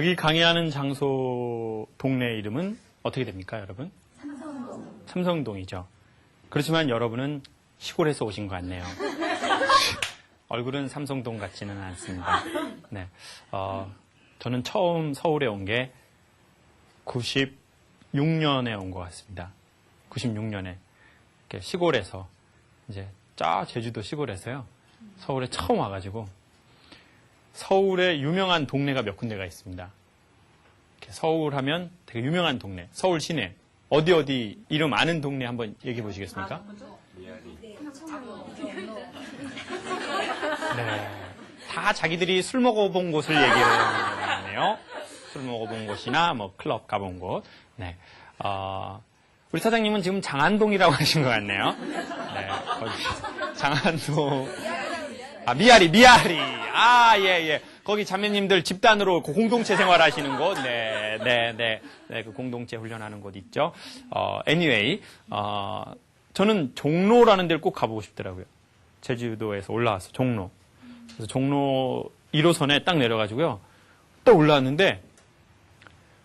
여기 강의하는 장소 동네 이름은 어떻게 됩니까, 여러분? 삼성동. 삼성동이죠. 그렇지만 여러분은 시골에서 오신 것 같네요. 얼굴은 삼성동 같지는 않습니다. 네. 어, 저는 처음 서울에 온 게 96년에 온 것 같습니다. 96년에. 시골에서, 이제, 짜 제주도 시골에서요. 서울에 처음 와가지고, 서울에 유명한 동네가 몇 군데가 있습니다. 이렇게 서울 하면 되게 유명한 동네, 서울 시내. 어디 어디 이름 아는 동네 한번 얘기해 보시겠습니까? 네. 다 자기들이 술 먹어본 곳을 얘기를 하네요. 술 먹어본 곳이나 뭐 클럽 가본 곳. 네. 어, 우리 사장님은 지금 장안동이라고 하신 것 같네요. 네. 거기 장안동. 아, 미아리, 미아리. 아, 예, 예. 거기 자매님들 집단으로 그 공동체 생활 하시는 곳. 네, 네, 네. 네, 그 공동체 훈련하는 곳 있죠. 어, anyway. 어, 저는 종로라는 데를 꼭 가보고 싶더라고요. 제주도에서 올라와서 종로. 그래서 종로 1호선에 딱 내려가지고요. 딱 올라왔는데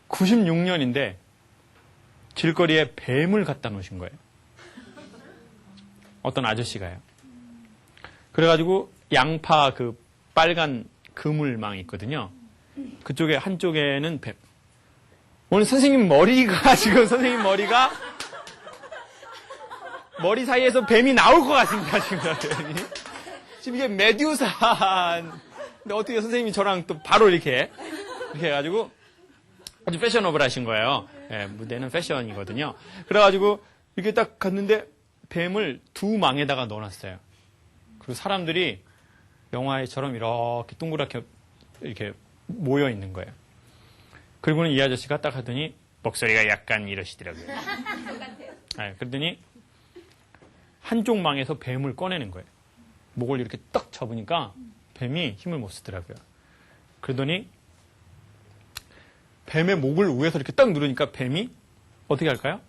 96년인데 길거리에 뱀을 갖다 놓으신 거예요. 어떤 아저씨가요. 그래가지고 양파 그 빨간 그물망 있거든요. 그쪽에 한쪽에는 뱀. 오늘 선생님 머리가 지금 선생님 머리가 머리 사이에서 뱀이 나올 것 같습니다 지금 지금 이게 메듀사 근데 어떻게 선생님이 저랑 또 바로 이렇게 이렇게 해가지고 아주 패셔너블하신 거예요. 예, 무대는 패션이거든요. 그래가지고 이렇게 딱 갔는데 뱀을 두 망에다가 넣어놨어요. 그리고 사람들이 영화에처럼 이렇게 동그랗게 이렇게 모여 있는 거예요. 그리고는 이 아저씨가 딱 하더니 목소리가 약간 이러시더라고요. 네, 그러더니 한쪽 망에서 뱀을 꺼내는 거예요. 목을 이렇게 딱 잡으니까 뱀이 힘을 못 쓰더라고요. 그러더니 뱀의 목을 위에서 이렇게 딱 누르니까 뱀이 어떻게 할까요?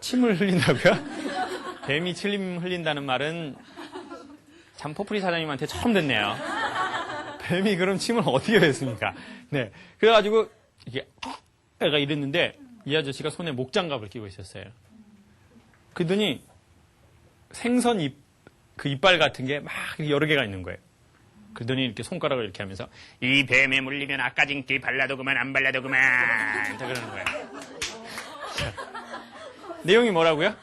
침을 흘린다고요? 뱀이 침 흘린다는 말은 참 포프리 사장님한테 처음 듣네요. 뱀이 그럼 침을 어떻게 뱉습니까? 네. 그래가지고 이게 애가 이랬는데 이 아저씨가 손에 목장갑을 끼고 있었어요. 그러더니 생선 입, 그 이빨 같은 게 막 여러 개가 있는 거예요. 그러더니 이렇게 손가락을 이렇게 하면서 이 뱀에 물리면 아까 진기 발라도 그만 안 발라도 그만 자 그러는 거예요. 자, 내용이 뭐라고요?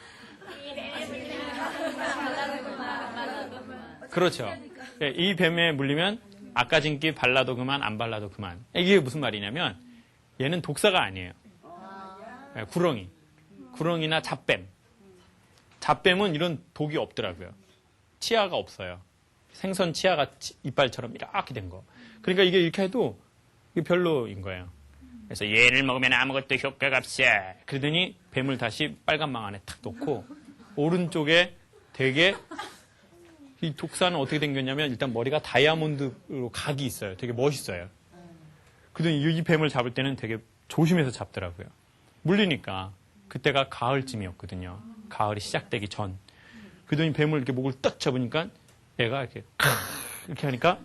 그렇죠. 예, 이 뱀에 물리면 아까진기 발라도 그만 안 발라도 그만. 이게 무슨 말이냐면 얘는 독사가 아니에요. 예, 구렁이. 구렁이나 잡뱀. 잡뱀은 이런 독이 없더라고요. 치아가 없어요. 생선 치아가 이빨처럼 이렇게 된 거. 그러니까 이게 이렇게 해도 이게 별로인 거예요. 그래서 얘를 먹으면 아무것도 효과가 없어. 그러더니 뱀을 다시 빨간 망 안에 탁 놓고 오른쪽에 되게 이 독사는 어떻게 생겼냐면 일단 머리가 다이아몬드로 각이 있어요. 되게 멋있어요. 그러더니 이 뱀을 잡을 때는 되게 조심해서 잡더라고요. 물리니까 그때가 가을쯤이었거든요. 가을이 시작되기 전. 그러더니 뱀을 이렇게 목을 딱 잡으니까 얘가 이렇게 이렇게 하니까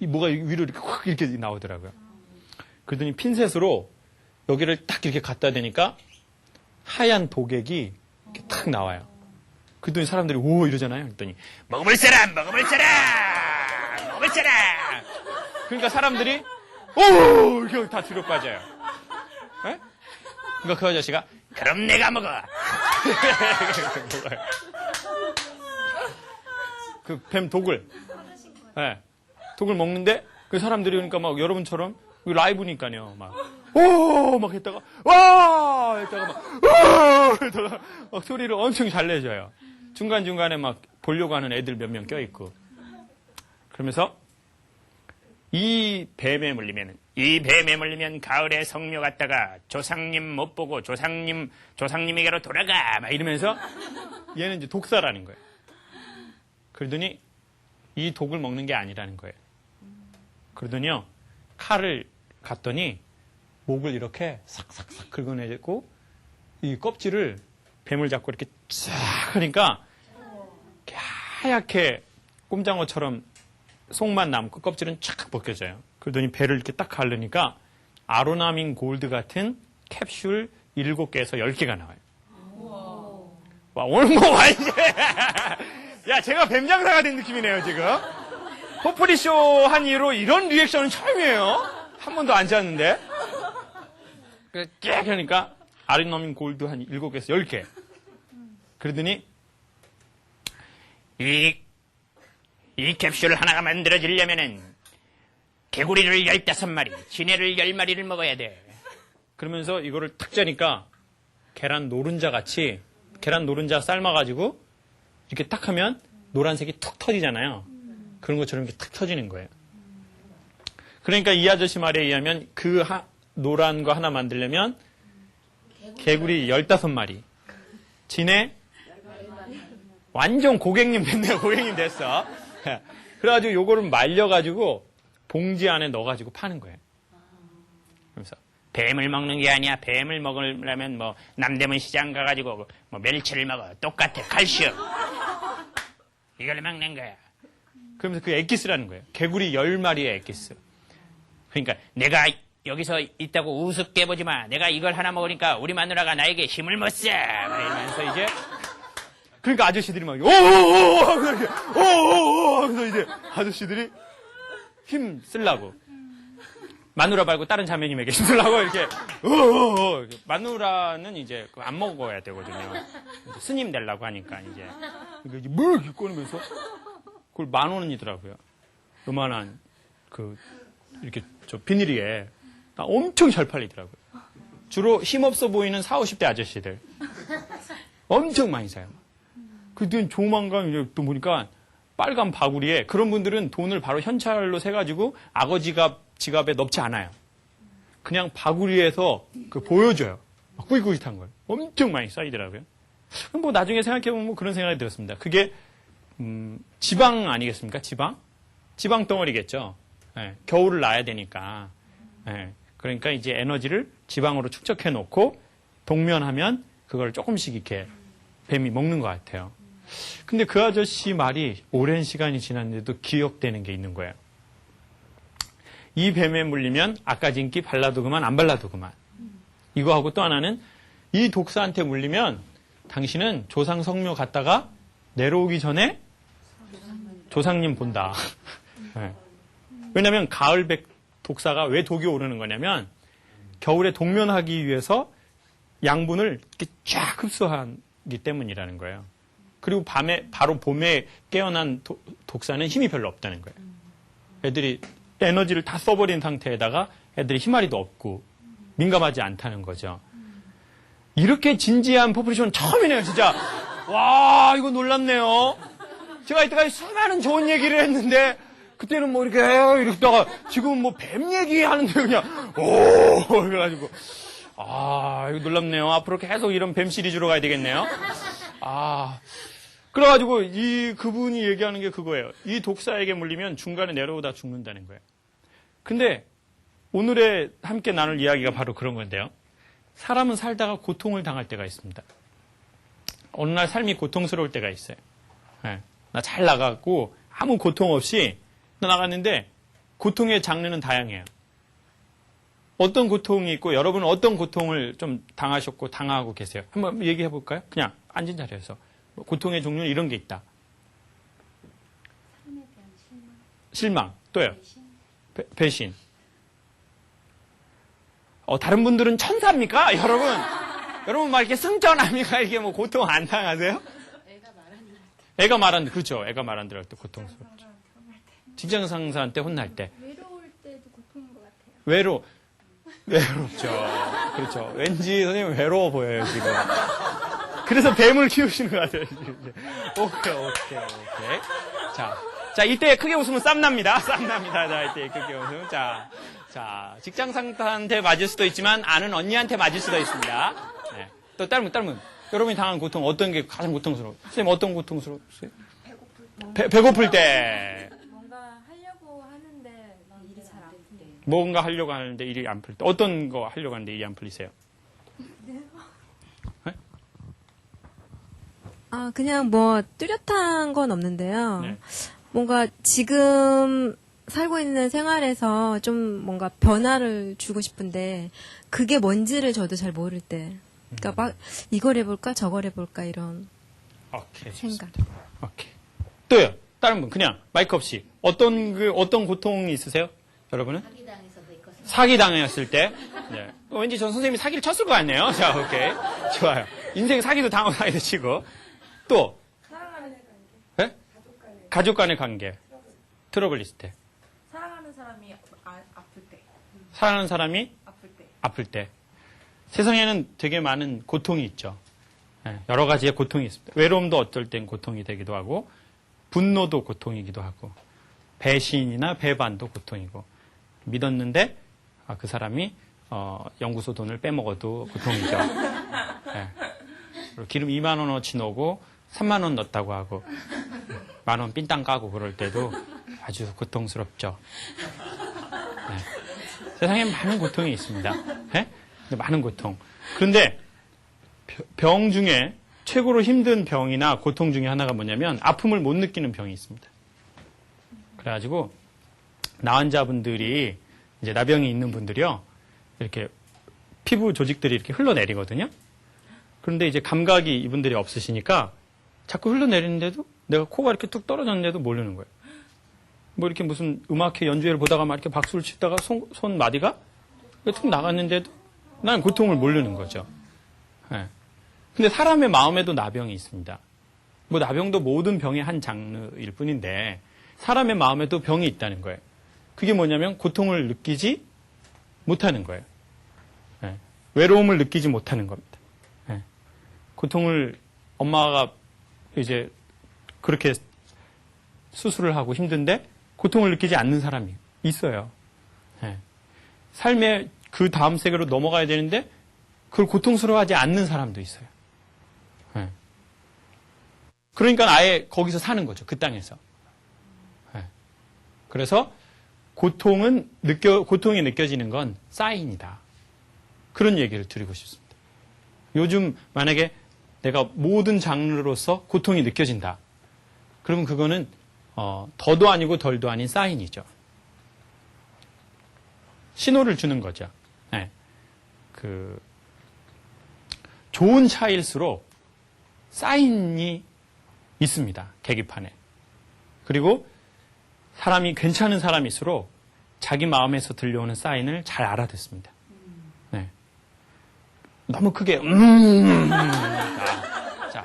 이 뭐가 위로 이렇게 확 이렇게 나오더라고요. 그러더니 핀셋으로 여기를 딱 이렇게 갖다 대니까 하얀 독액이 이렇게 탁 나와요. 그랬더니 사람들이 오 이러잖아요. 그랬더니 먹어볼 사람, 먹어볼 사람, 먹어볼 사람. 그러니까 사람들이 오 이렇게 다 뒤로 빠져요. 에? 그러니까 그 아저씨가 그럼 내가 먹어. 그 뱀 독을, 네. 독을 먹는데 그 사람들이 그러니까 막 여러분처럼 라이브니까요. 막 오! 막 했다가 와! 했다가 막 와! 했다가 막 소리를 엄청 잘 내줘요. 중간중간에 막 보려고 하는 애들 몇 명 껴있고. 그러면서 이 뱀에 물리면 이 뱀에 물리면 가을에 성묘 갔다가 조상님 못 보고 조상님 조상님에게로 돌아가 막 이러면서 얘는 이제 독사라는 거예요. 그러더니 이 독을 먹는 게 아니라는 거예요. 그러더니요 칼을 갔더니 목을 이렇게 싹싹싹 긁어내고 이 껍질을 뱀을 잡고 이렇게 쫙 하니까 하얗게 꼼장어처럼 속만 남고 껍질은 쫙 벗겨져요. 그러더니 배를 이렇게 딱 가르니까 아로나민 골드 같은 캡슐 7개에서 10개가 나와요. 와, 오늘 뭐 완전. 야, 제가 뱀장사가 된 느낌이네요, 지금. 포프리쇼 한 이후로 이런 리액션은 처음이에요. 한 번도 안 지었는데. 그래서 깨 하니까 아리노민 골드 한 7개에서 10개. 그러더니 이, 이 캡슐 하나가 만들어지려면은 개구리를 15마리, 지네를 10마리를 먹어야 돼. 그러면서 이거를 탁 짜니까 계란 노른자 같이 계란 노른자 삶아가지고 이렇게 딱 하면 노란색이 툭 터지잖아요. 그런 것처럼 이렇게 탁 터지는 거예요. 그러니까 이 아저씨 말에 의하면 그 하- 노란 거 하나 만들려면 개구리 15마리, 진해 완전 고객님 됐네요. 고객님 됐어. 그래가지고 요거를 말려가지고 봉지 안에 넣어가지고 파는 거예요. 그러면서 뱀을 먹는 게 아니야. 뱀을 먹으려면 뭐 남대문 시장 가가지고 뭐 멸치를 먹어. 똑같아. 칼슘. 이걸 먹는 거야. 그러면서 그 엑기스라는 거예요. 개구리 10마리의 엑기스. 그러니까 내가 여기서 있다고 우습게 보지 마. 내가 이걸 하나 먹으니까 우리 마누라가 나에게 힘을 못 써. 막 이러면서 이제 그러니까 아저씨들이 막 오오오 이렇게 오오오 하면서 이제 아저씨들이 힘 쓰려고 마누라 말고 다른 자매님에게 힘 쓰려고 이렇게 오오오 마누라는 이제 안 먹어야 되거든요. 스님 되려고 하니까 이제 그러니까 뭐 이렇게 꺼내면서 그걸 만 원이더라고요. 요만한 그 이렇게 저 비닐이에 나 엄청 잘 팔리더라고요. 주로 힘없어 보이는 4, 50대 아저씨들 엄청 많이 사요. 그땐 조만간 이제 또 보니까 빨간 바구리에 그런 분들은 돈을 바로 현찰로 세가지고 악어 지갑 지갑에 넣지 않아요. 그냥 바구리에서 그 보여줘요. 막 꾸깃꾸깃한 걸 엄청 많이 쌓이더라고요. 뭐 나중에 생각해보면 뭐 그런 생각이 들었습니다. 그게 음, 지방 아니겠습니까? 지방? 지방 덩어리겠죠. 예, 겨울을 나야 되니까. 예, 그러니까 이제 에너지를 지방으로 축적해 놓고 동면하면 그걸 조금씩 이렇게 뱀이 먹는 것 같아요. 근데 그 아저씨 말이 오랜 시간이 지났는데도 기억되는 게 있는 거예요. 이 뱀에 물리면 아까 진기 발라도 그만 안 발라도 그만. 이거하고 또 하나는 이 독사한테 물리면 당신은 조상 성묘 갔다가 내려오기 전에 조상님 본다. 네. 왜냐하면 가을백 독사가 왜 독이 오르는 거냐면 겨울에 동면하기 위해서 양분을 이렇게 쫙 흡수하기 때문이라는 거예요. 그리고 밤에 바로 봄에 깨어난 도- 독사는 힘이 별로 없다는 거예요. 애들이 에너지를 다 써버린 상태에다가 애들이 힘아리도 없고 민감하지 않다는 거죠. 이렇게 진지한 포프리션 처음이네요, 진짜. 와, 이거 놀랍네요. 제가 이때까지 수많은 좋은 얘기를 했는데 그때는 뭐 이렇게 이러다가 지금 뭐 뱀 얘기하는데 그냥 오 그래가지고 아 이거 놀랍네요. 앞으로 계속 이런 뱀 시리즈로 가야 되겠네요. 아 그래가지고 이 그분이 얘기하는 게 그거예요. 이 독사에게 물리면 중간에 내려오다 죽는다는 거예요. 근데 오늘의 함께 나눌 이야기가 바로 그런 건데요. 사람은 살다가 고통을 당할 때가 있습니다. 어느 날 삶이 고통스러울 때가 있어요. 나잘 나갔고 아무 고통 없이 나 나갔는데 고통의 장르는 다양해요. 어떤 고통이 있고 여러분은 어떤 고통을 좀 당하셨고 당하고 계세요? 한번 얘기해 볼까요? 그냥 앉은 자리에서 뭐 고통의 종류는 이런 게 있다. 실망, 또요. 배신, 배, 배신. 어, 다른 분들은 천사입니까? 여러분, 여러분 막 이렇게 승천합니까? 이게 뭐 고통 안 당하세요? 애가 말하는 날 애가 말한, 그렇죠. 애가 말한 할때 고통스럽죠. 직장 상사한테 혼날 때. 외로울 때도 고통인 것 같아요. 외로, 외롭죠. 그렇죠. 왠지 선생님 외로워 보여요, 지금. 그래서 뱀을 키우시는 것 같아요. 오케이, 오케이, 오케이. 자, 자, 이때 크게 웃으면 쌈납니다. 쌈납니다. 자, 이때 크게 웃으면. 자, 자, 직장 상사한테 맞을 수도 있지만 아는 언니한테 맞을 수도 있습니다. 네. 또 다른 분. 여러분이 당한 고통 어떤 게 가장 고통스러워? 선생님 어떤 고통스러웠어요? 배, 배고플 때. 뭔가 하려고 하는데 일이 잘 안 풀려. 뭔가 하려고 하는데 일이 안 풀 때. 어떤 거 하려고 하는데 일이 안 풀리세요? 아 그냥 뭐 뚜렷한 건 없는데요. 네. 뭔가 지금 살고 있는 생활에서 좀 뭔가 변화를 주고 싶은데 그게 뭔지를 저도 잘 모를 때. 그러니까 막 이걸 해볼까 저걸 해볼까 이런 오케이. 생각. 오케이. 또요. 다른 분 그냥 마이크 없이 어떤 그 어떤 고통이 있으세요? 여러분은? 사기 당했을 때. 네. 어, 왠지 전 선생님이 사기를 쳤을 것 같네요. 자, 오케이. 좋아요. 인생 사기도 당하고 사기도 치고. 또. 네? 가족 간의 관계. 트러블 있을 때. 사랑하는 사람이 아, 아플 때, 사랑하는 사람이 아플 때. 아플 때. 세상에는 되게 많은 고통이 있죠. 예, 여러 가지의 고통이 있습니다. 외로움도 어쩔 땐 고통이 되기도 하고, 분노도 고통이기도 하고, 배신이나 배반도 고통이고, 믿었는데, 아, 그 사람이, 어, 연구소 돈을 빼먹어도 고통이죠. 예. 기름 2만 원어치 넣고, 3만 원 넣었다고 하고, 만원 삥땅 까고 그럴 때도 아주 고통스럽죠. 세상에 많은 고통이 있습니다. 예? 근데 많은 고통. 그런데 벼- 병 중에 최고로 힘든 병이나 고통 중에 하나가 뭐냐면 아픔을 못 느끼는 병이 있습니다. 그래가지고 나 환자분들이 이제 나병이 있는 분들이요 이렇게 피부 조직들이 이렇게 흘러내리거든요. 그런데 이제 감각이 이분들이 없으시니까 자꾸 흘러내리는데도 내가 코가 이렇게 뚝 떨어졌는데도 모르는 거예요. 뭐 이렇게 무슨 음악회 연주회를 보다가 막 이렇게 박수를 치다가 손, 손 마디가 툭 나갔는데도 난 고통을 모르는 거죠. 예. 근데 사람의 마음에도 나병이 있습니다. 뭐 나병도 모든 병의 한 장르일 뿐인데 사람의 마음에도 병이 있다는 거예요. 그게 뭐냐면 고통을 느끼지 못하는 거예요. 예. 외로움을 느끼지 못하는 겁니다. 예. 고통을 엄마가 이제 그렇게 수술을 하고 힘든데 고통을 느끼지 않는 사람이 있어요. 예. 삶의 그 다음 세계로 넘어가야 되는데 그걸 고통스러워하지 않는 사람도 있어요. 예. 그러니까 아예 거기서 사는 거죠. 그 땅에서. 예. 그래서 고통은 느껴 고통이 느껴지는 건 사인이다. 그런 얘기를 드리고 싶습니다. 요즘 만약에 내가 모든 장르로서 고통이 느껴진다. 그러면 그거는 어, 더도 아니고 덜도 아닌 사인이죠. 신호를 주는 거죠. 네. 그 좋은 차일수록 사인이 있습니다. 계기판에. 그리고 사람이 괜찮은 사람일수록 자기 마음에서 들려오는 사인을 잘 알아듣습니다. 네. 너무 크게 음. 자, 자,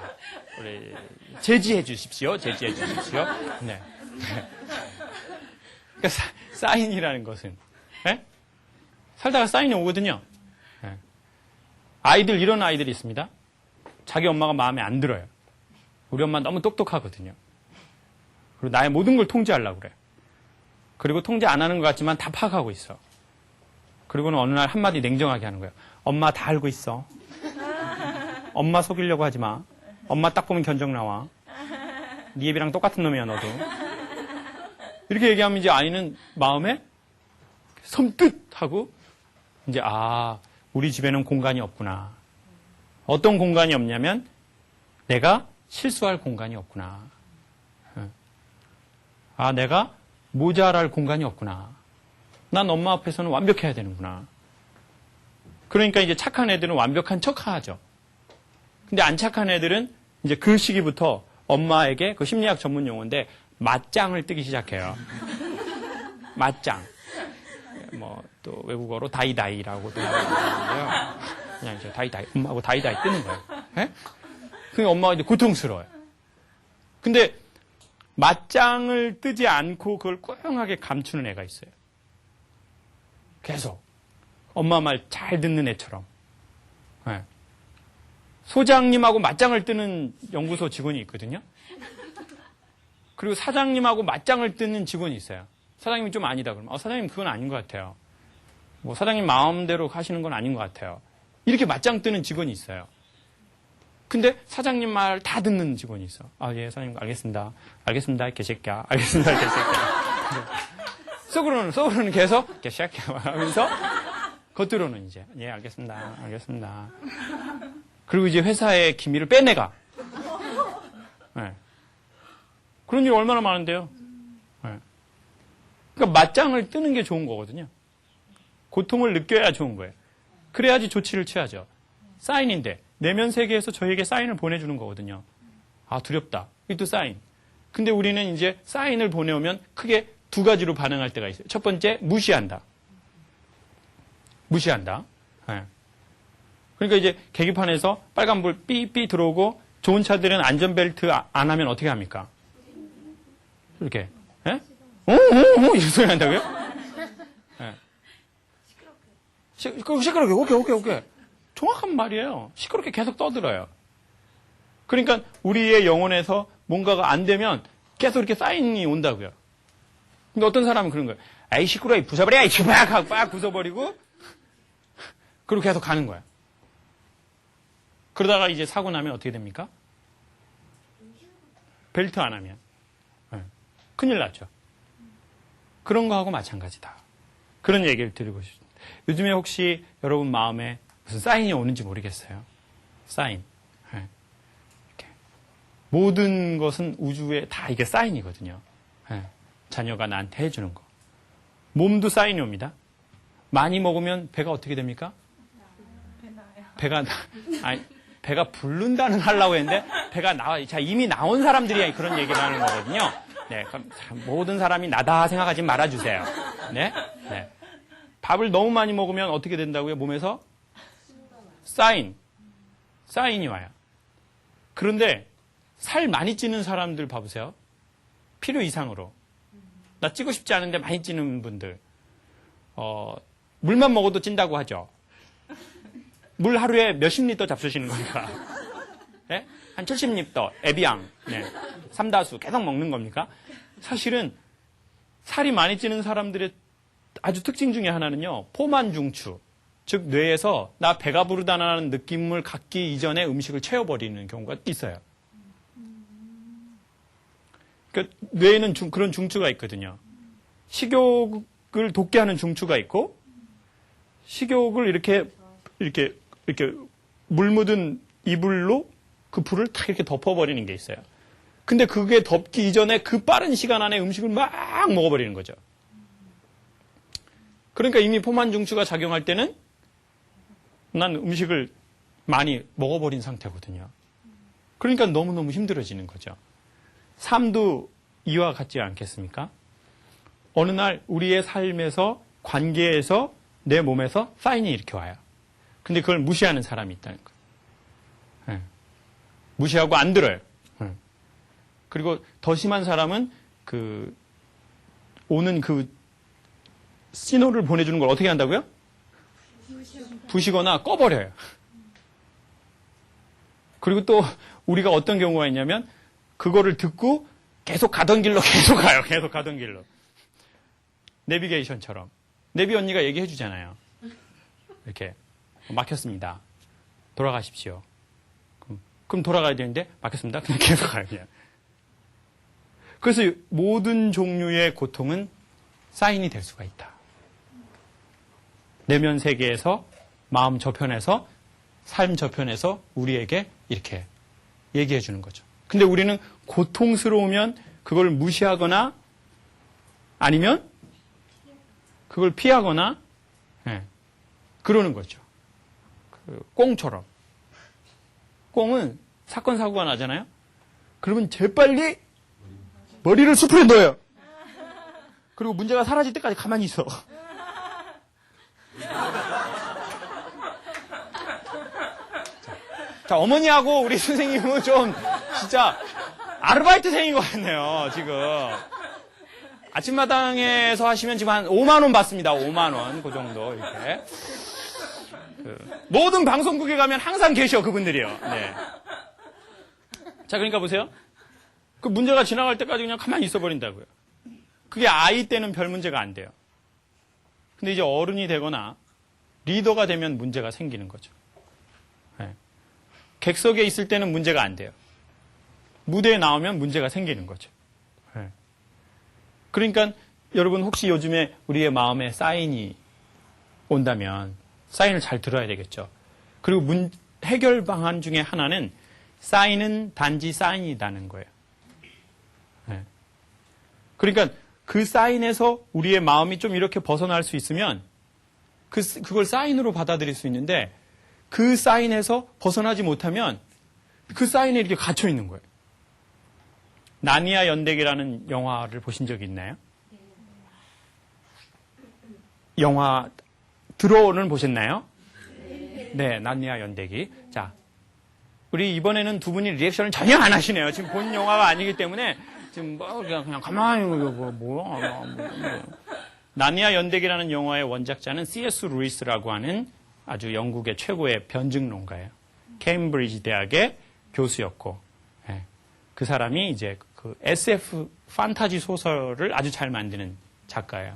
우리 제지해 주십시오. 제지해 주십시오. 네. 네. 그러니까 사, 사인이라는 것은 예? 살다가 사인이 오거든요. 예. 아이들 이런 아이들이 있습니다. 자기 엄마가 마음에 안 들어요. 우리 엄마 너무 똑똑하거든요. 그리고 나의 모든 걸 통제하려고 그래요. 그리고 통제 안 하는 것 같지만 다 파악하고 있어. 그리고는 어느 날 한마디 냉정하게 하는 거예요. 엄마 다 알고 있어. 엄마 속이려고 하지 마. 엄마 딱 보면 견적 나와. 네 애비랑 똑같은 놈이야, 너도. 이렇게 얘기하면 이제 아이는 마음에 섬뜩하고, 이제, 아, 우리 집에는 공간이 없구나. 어떤 공간이 없냐면, 내가 실수할 공간이 없구나. 예. 아, 내가 모자랄 공간이 없구나. 난 엄마 앞에서는 완벽해야 되는구나. 그러니까 이제 착한 애들은 완벽한 척 하죠. 근데 안 착한 애들은 이제 그 시기부터 엄마에게 그 심리학 전문 용어인데 맞짱을 뜨기 시작해요. 맞짱. 뭐 또 외국어로 다이다이라고도 하는데요. 그냥 이제 다이다이 엄마하고 다이다이 뜨는 거예요. 예? 그 엄마가 이제 고통스러워요. 근데 맞짱을 뜨지 않고 그걸 ቁ영하게 감추는 애가 있어요. 계속 엄마 말 잘 듣는 애처럼. 예. 소장님하고 맞짱을 뜨는 연구소 직원이 있거든요. 그리고 사장님하고 맞짱을 뜨는 직원이 있어요. 사장님이 좀 아니다 그러면 어, 사장님 그건 아닌 것 같아요. 뭐 사장님 마음대로 하시는 건 아닌 것 같아요. 이렇게 맞짱 뜨는 직원이 있어요. 근데 사장님 말 다 듣는 직원이 있어. 아, 예, 사장님, 알겠습니다. 알겠습니다, 개새끼야. 알겠습니다, 개새끼야. 속으로는, 속으로는 계속, 개새끼야. 하면서, 겉으로는 이제, 예, 알겠습니다. 알겠습니다. 그리고 이제 회사의 기밀을 빼내가. 네. 그런 일 얼마나 많은데요? 그러니까 맞짱을 뜨는 게 좋은 거거든요. 고통을 느껴야 좋은 거예요. 그래야지 조치를 취하죠. 사인인데 내면 세계에서 저에게 사인을 보내주는 거거든요. 아 두렵다. 또 사인. 근데 우리는 이제 사인을 보내오면 크게 두 가지로 반응할 때가 있어요. 첫 번째 무시한다. 무시한다. 예. 그러니까 이제 계기판에서 빨간불 삐삐 들어오고 좋은 차들은 안전벨트 아- 안 하면 어떻게 합니까? 이렇게. 예? 어, 어, 어, 이런 소리 한다고요? 예. 시끄럽게. 시끄럽게. 오케이, 오케이, 오케이. 정확한 말이에요. 시끄럽게 계속 떠들어요. 그러니까 우리의 영혼에서 뭔가가 안 되면 계속 이렇게 사인이 온다고요. 근데 어떤 사람은 그런 거예요. 에이, 시끄러워. 이 부숴버려. 이 빡! 하고 빡 부숴버리고 그리고 계속 가는 거야. 그러다가 이제 사고 나면 어떻게 됩니까? 벨트 안 하면. 예. 큰일 났죠. 그런 거하고 마찬가지다. 그런 얘기를 드리고 싶습니다. 요즘에 혹시 여러분 마음에 무슨 사인이 오는지 모르겠어요. 사인. 예. 이렇게. 모든 것은 우주에 다 이게 사인이거든요. 예. 자녀가 나한테 해주는 거. 몸도 사인이 옵니다. 많이 먹으면 배가 어떻게 됩니까? 배가 나, 아니, 배가 부른다는 하려고 했는데 배가 나와 자 이미 나온 사람들이 그런 얘기를 하는 거거든요. 네, 그럼 참 모든 사람이 나다 생각하지 말아주세요. 네, 네. 밥을 너무 많이 먹으면 어떻게 된다고요? 몸에서 사인, 사인이 와요. 그런데 살 많이 찌는 사람들 봐보세요. 필요 이상으로 나 찌고 싶지 않은데 많이 찌는 분들, 어, 물만 먹어도 찐다고 하죠. 물 하루에 몇십 리터 잡수시는 겁니까? 예? 한 70리터, 에비앙, 네. 삼다수 계속 먹는 겁니까? 사실은 살이 많이 찌는 사람들의 아주 특징 중에 하나는요, 포만 중추. 즉, 뇌에서 나 배가 부르다는 느낌을 갖기 이전에 음식을 채워버리는 경우가 있어요. 그 뇌에는 중- 그런 중추가 있거든요. 식욕을 돋게 하는 중추가 있고, 식욕을 이렇게, 이렇게, 이렇게 물 묻은 이불로 그 불을 탁 이렇게 덮어버리는 게 있어요. 근데 그게 덮기 이전에 그 빠른 시간 안에 음식을 막 먹어버리는 거죠. 그러니까 이미 포만 중추가 작용할 때는 난 음식을 많이 먹어버린 상태거든요. 그러니까 너무너무 힘들어지는 거죠. 삶도 이와 같지 않겠습니까? 어느 날 우리의 삶에서 관계에서 내 몸에서 사인이 이렇게 와요. 근데 그걸 무시하는 사람이 있다는 거예요. 예. 무시하고 안 들어요. 예. 그리고 더 심한 사람은 그 오는 그 신호를 보내주는 걸 어떻게 한다고요? 부시거나 꺼버려요. 그리고 또 우리가 어떤 경우가 있냐면 그거를 듣고 계속 가던 길로 계속 가요. 계속 가던 길로. 내비게이션처럼. 내비 언니가 얘기해 주잖아요. 이렇게 막혔습니다. 돌아가십시오. 그럼, 그럼 돌아가야 되는데 막혔습니다. 그냥 계속 가요. 그냥. 그래서 모든 종류의 고통은 사인이 될 수가 있다. 내면 세계에서 마음 저편에서 삶 저편에서 우리에게 이렇게 얘기해 주는 거죠. 근데 우리는 고통스러우면 그걸 무시하거나 아니면 그걸 피하거나 예, 그러는 거죠. 그 꽁처럼. 꽁은 사건 사고가 나잖아요. 그러면 재빨리 머리를 수풀에 넣어요. 그리고 문제가 사라질 때까지 가만히 있어. 자, 어머니하고 우리 선생님은 좀 진짜 아르바이트생인 것 같네요, 지금. 아침마당에서 하시면 지금 한 5만원 받습니다, 5만원. 그 정도, 이렇게. 그, 모든 방송국에 가면 항상 계셔, 그분들이요. 네. 자, 그러니까 보세요. 그 문제가 지나갈 때까지 그냥 가만히 있어 버린다고요. 그게 아이 때는 별 문제가 안 돼요. 근데 이제 어른이 되거나 리더가 되면 문제가 생기는 거죠. 네. 객석에 있을 때는 문제가 안 돼요. 무대에 나오면 문제가 생기는 거죠. 네. 그러니까 여러분 혹시 요즘에 우리의 마음에 사인이 온다면 사인을 잘 들어야 되겠죠. 그리고 문- 해결 방안 중에 하나는 사인은 단지 사인이라는 거예요. 네. 그러니까 그 사인에서 우리의 마음이 좀 이렇게 벗어날 수 있으면 그, 그걸 사인으로 받아들일 수 있는데 그 사인에서 벗어나지 못하면 그 사인에 이렇게 갇혀 있는 거예요. 나니아 연대기라는 영화를 보신 적이 있나요? 영화 드로는 보셨나요? 네, 나니아 연대기. 자, 우리 이번에는 두 분이 리액션을 전혀 안 하시네요. 지금 본 영화가 아니기 때문에 지금 뭐 그냥, 그냥 가만히 뭐, 뭐, 뭐야. 뭐, 뭐. 나니아 연대기라는 영화의 원작자는 C.S. 루이스라고 하는 아주 영국의 최고의 변증론가예요. 케임브리지 대학의 교수였고, 예. 그 사람이 이제 그 SF 판타지 소설을 아주 잘 만드는 작가예요.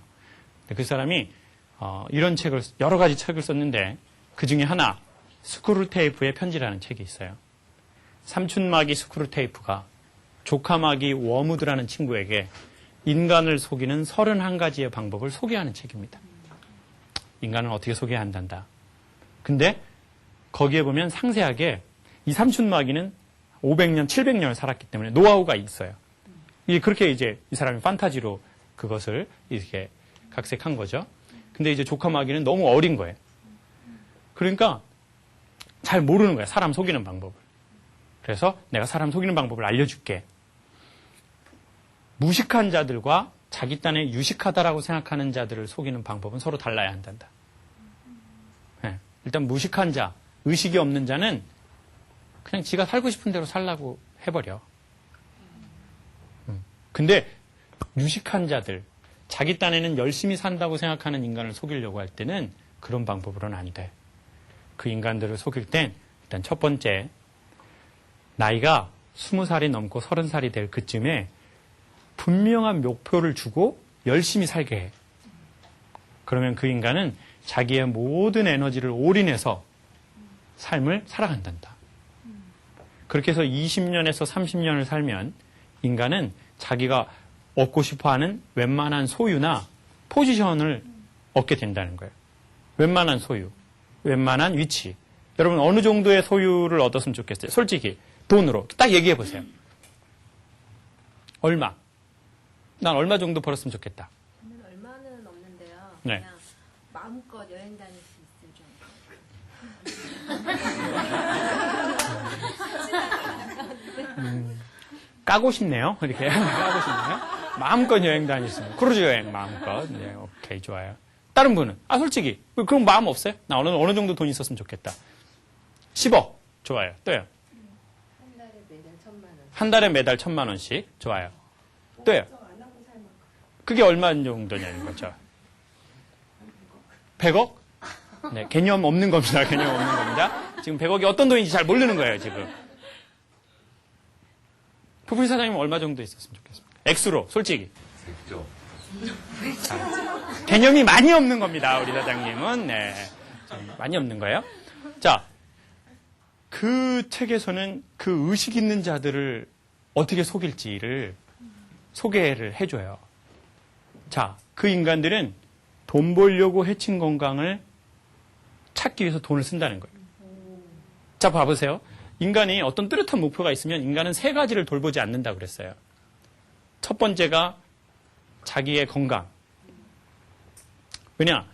그 사람이 어, 이런 책을 여러 가지 책을 썼는데 그 중에 하나 스크루테이프의 편지라는 책이 있어요. 삼춘마기 스크루테이프가 조카마기 워무드라는 친구에게 인간을 속이는 31가지의 방법을 소개하는 책입니다. 인간을 어떻게 소개한단다. 근데 거기에 보면 상세하게 이 삼춘마기는 500년, 700년을 살았기 때문에 노하우가 있어요. 그렇게 이제 이 사람이 판타지로 그것을 이렇게 각색한 거죠. 근데 이제 조카마기는 너무 어린 거예요. 그러니까 잘 모르는 거예요. 사람 속이는 방법을. 그래서 내가 사람 속이는 방법을 알려줄게. 무식한 자들과 자기 딴에 유식하다라고 생각하는 자들을 속이는 방법은 서로 달라야 한단다. 네. 일단 무식한 자, 의식이 없는 자는 그냥 지가 살고 싶은 대로 살라고 해버려. 음. 근데 유식한 자들, 자기 딴에는 열심히 산다고 생각하는 인간을 속이려고 할 때는 그런 방법으로는 안 돼. 그 인간들을 속일 땐 일단 첫 번째 나이가 스무 살이 넘고 서른 살이 될 그쯤에 분명한 목표를 주고 열심히 살게 해. 그러면 그 인간은 자기의 모든 에너지를 올인해서 삶을 살아간단다. 그렇게 해서 20년에서 30년을 살면 인간은 자기가 얻고 싶어 하는 웬만한 소유나 포지션을 얻게 된다는 거예요. 웬만한 소유, 웬만한 위치. 여러분 어느 정도의 소유를 얻었으면 좋겠어요? 솔직히 돈으로 딱 얘기해 보세요. 얼마? 난 얼마 정도 벌었으면 좋겠다. 저는 얼마는 없는데요. 네. 그냥 마음껏 여행 다닐 수 있을 정도. 까고 싶네요. 이렇게 까고 싶네요. 마음껏 여행 다니시면 크루즈 여행 마음껏. 네, 오케이 좋아요. 다른 분은 아 솔직히 그럼 마음 없어요? 나 어느 어느 정도 돈 있었으면 좋겠다. 10억 좋아요. 또요. 한 달에 매달 천만 원. 한 달에 매달 천만 원씩 좋아요. 또요. 그게 얼마 정도냐는 거죠. 100억? 네, 개념 없는 겁니다. 개념 없는 겁니다. 지금 100억이 어떤 돈인지 잘 모르는 거예요, 지금. 부부인 사장님 얼마 정도 있었으면 좋겠습니 까? X로, 솔직히. 자, 개념이 많이 없는 겁니다, 우리 사장님은. 네. 좀 많이 없는 거예요. 자, 그 책에서는 그 의식 있는 자들을 어떻게 속일지를 소개를 해줘요. 자, 그 인간들은 돈 벌려고 해친 건강을 찾기 위해서 돈을 쓴다는 거예요. 자, 봐보세요. 인간이 어떤 뚜렷한 목표가 있으면 인간은 세 가지를 돌보지 않는다 그랬어요. 첫 번째가 자기의 건강. 왜냐?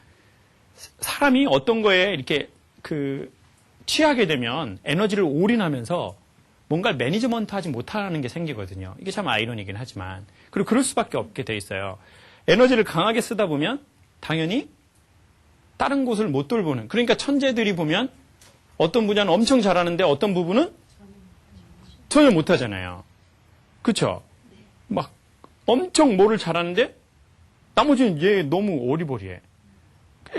사람이 어떤 거에 이렇게 그 취하게 되면 에너지를 올인하면서 뭔가 매니지먼트 하지 못하는 게 생기거든요. 이게 참 아이러니긴 하지만. 그리고 그럴 수밖에 없게 돼 있어요. 에너지를 강하게 쓰다 보면 당연히 다른 곳을 못 돌보는. 그러니까 천재들이 보면 어떤 분야는 엄청 잘하는데 어떤 부분은 전혀 못하잖아요. 그쵸? 막 엄청 뭐를 잘하는데 나머지는 얘 너무 오리버리해.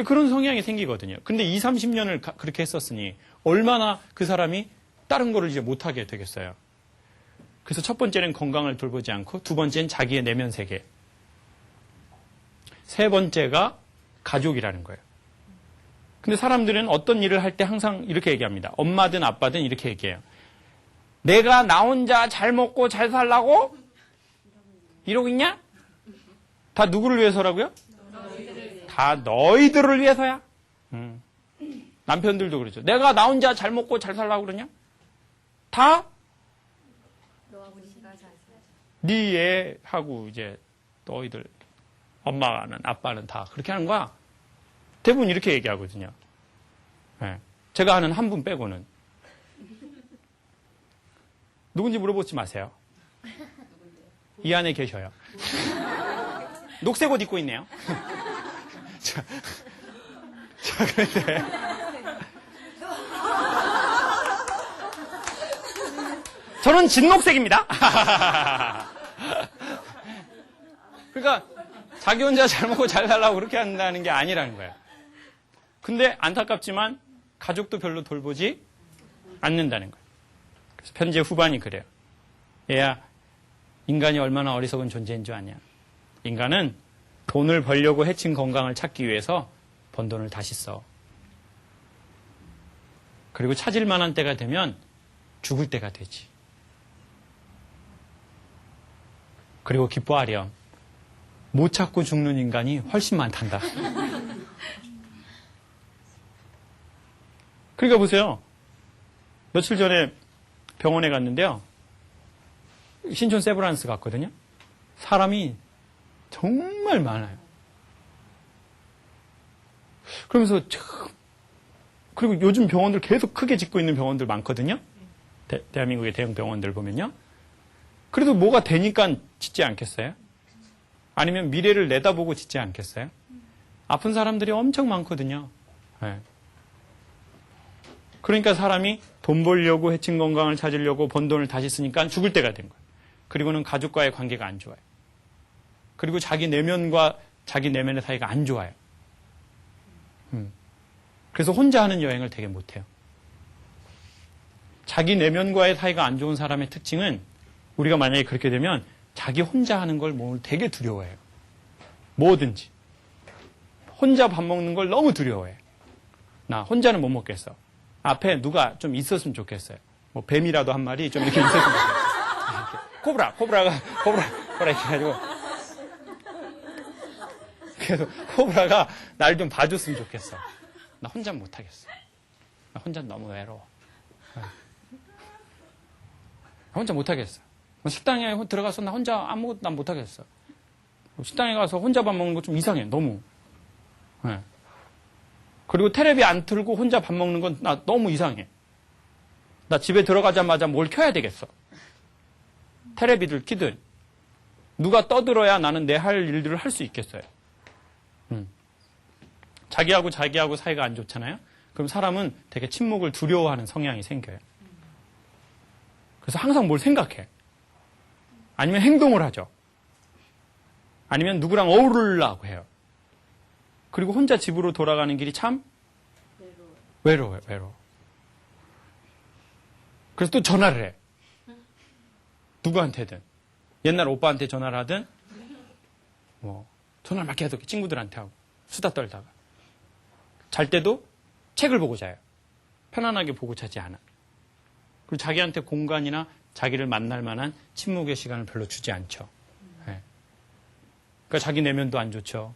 그런 성향이 생기거든요. 근데 2, 30년을 그렇게 했었으니 얼마나 그 사람이 다른 거를 이제 못하게 되겠어요. 그래서 첫 번째는 건강을 돌보지 않고 두 번째는 자기의 내면 세계. 세 번째가 가족이라는 거예요. 근데 사람들은 어떤 일을 할 때 항상 이렇게 얘기합니다. 엄마든 아빠든 이렇게 얘기해요. 내가 나 혼자 잘 먹고 잘 살라고? 이러고 있냐? 다 누구를 위해서라고요? 다 너희들을 위해서야. 음. 남편들도 그러죠. 내가 나 혼자 잘 먹고 잘 살라고 그러냐? 다 살아. 네 애하고 이제 너희들 엄마는 아빠는 다 그렇게 하는 거야. 대부분 이렇게 얘기하거든요. 예. 제가 아는 한 분 빼고는 누군지 물어보지 마세요. 이 안에 계셔요. 녹색 옷 입고 있네요. 자, 자, 그런데. 저는 진녹색입니다. 그러니까 자기 혼자 잘 먹고 잘 살라고 그렇게 한다는 게 아니라는 거예요. 근데 안타깝지만 가족도 별로 돌보지 않는다는 거예요. 그래서 편지의 후반이 그래요. 얘야, 인간이 얼마나 어리석은 존재인 줄 아냐. 인간은 돈을 벌려고 해친 건강을 찾기 위해서 번 돈을 다시 써. 그리고 찾을 만한 때가 되면 죽을 때가 되지. 그리고 기뻐하렴. 못 찾고 죽는 인간이 훨씬 많단다. 그러니까 보세요. 며칠 전에 병원에 갔는데요. 신촌 세브란스 갔거든요. 사람이 정말 많아요. 그러면서 참, 그리고 요즘 병원들 계속 크게 짓고 있는 병원들 많거든요. 대, 대한민국의 대형 병원들 보면요. 그래도 뭐가 되니까 짓지 않겠어요? 아니면 미래를 내다보고 짓지 않겠어요? 아픈 사람들이 엄청 많거든요. 네. 그러니까 사람이 돈 벌려고 해친 건강을 찾으려고 번 돈을 다시 쓰니까 죽을 때가 된 거예요. 그리고는 가족과의 관계가 안 좋아요. 그리고 자기 내면과 자기 내면의 사이가 안 좋아요. 음. 그래서 혼자 하는 여행을 되게 못해요. 자기 내면과의 사이가 안 좋은 사람의 특징은 우리가 만약에 그렇게 되면 자기 혼자 하는 걸 몸을 되게 두려워해요. 뭐든지. 혼자 밥 먹는 걸 너무 두려워해. 나 혼자는 못 먹겠어. 앞에 누가 좀 있었으면 좋겠어요. 뭐 뱀이라도 한 마리 좀 이렇게 있었으면 좋겠어요. 코브라, 코브라가, 코브라, 코브라 이렇게 해가지고. 그래서 코브라가 날 좀 봐줬으면 좋겠어. 나 혼자 못하겠어. 나 혼자 너무 외로워. 혼자 못하겠어. 뭐 식당에 들어가서 나 혼자 아무것도 난 못하겠어. 식당에 가서 혼자 밥 먹는 거 좀 이상해, 너무. 네. 그리고 테레비 안 틀고 혼자 밥 먹는 건 나 너무 이상해. 나 집에 들어가자마자 뭘 켜야 되겠어. 테레비를 키든 누가 떠들어야 나는 내 할 일들을 할 수 있겠어요. 음. 자기하고 자기하고 사이가 안 좋잖아요. 그럼 사람은 되게 침묵을 두려워하는 성향이 생겨요. 그래서 항상 뭘 생각해. 아니면 행동을 하죠. 아니면 누구랑 어우르려고 해요. 그리고 혼자 집으로 돌아가는 길이 참 외로워요, 외로워. 그래서 또 전화를 해. 누구한테든. 옛날 오빠한테 전화를 하든, 뭐, 전화를 막 계속 친구들한테 하고, 수다 떨다가. 잘 때도 책을 보고 자요. 편안하게 보고 자지 않아. 그리고 자기한테 공간이나 자기를 만날 만한 침묵의 시간을 별로 주지 않죠. 네. 그러니까 자기 내면도 안 좋죠.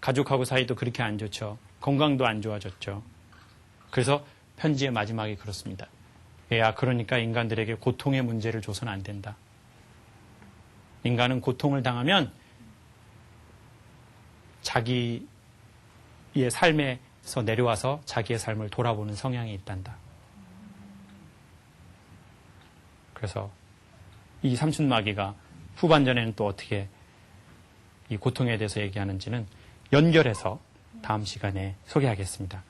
가족하고 사이도 그렇게 안 좋죠. 건강도 안 좋아졌죠. 그래서 편지의 마지막이 그렇습니다. 야, 그러니까 인간들에게 고통의 문제를 줘서는 안 된다. 인간은 고통을 당하면 자기의 삶에서 내려와서 자기의 삶을 돌아보는 성향이 있단다. 그래서 이 삼춘마귀가 후반전에는 또 어떻게 이 고통에 대해서 얘기하는지는 연결해서 다음 시간에 소개하겠습니다.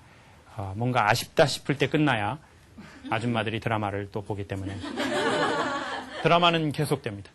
어, 뭔가 아쉽다 싶을 때 끝나야 아줌마들이 드라마를 또 보기 때문에 드라마는 계속됩니다.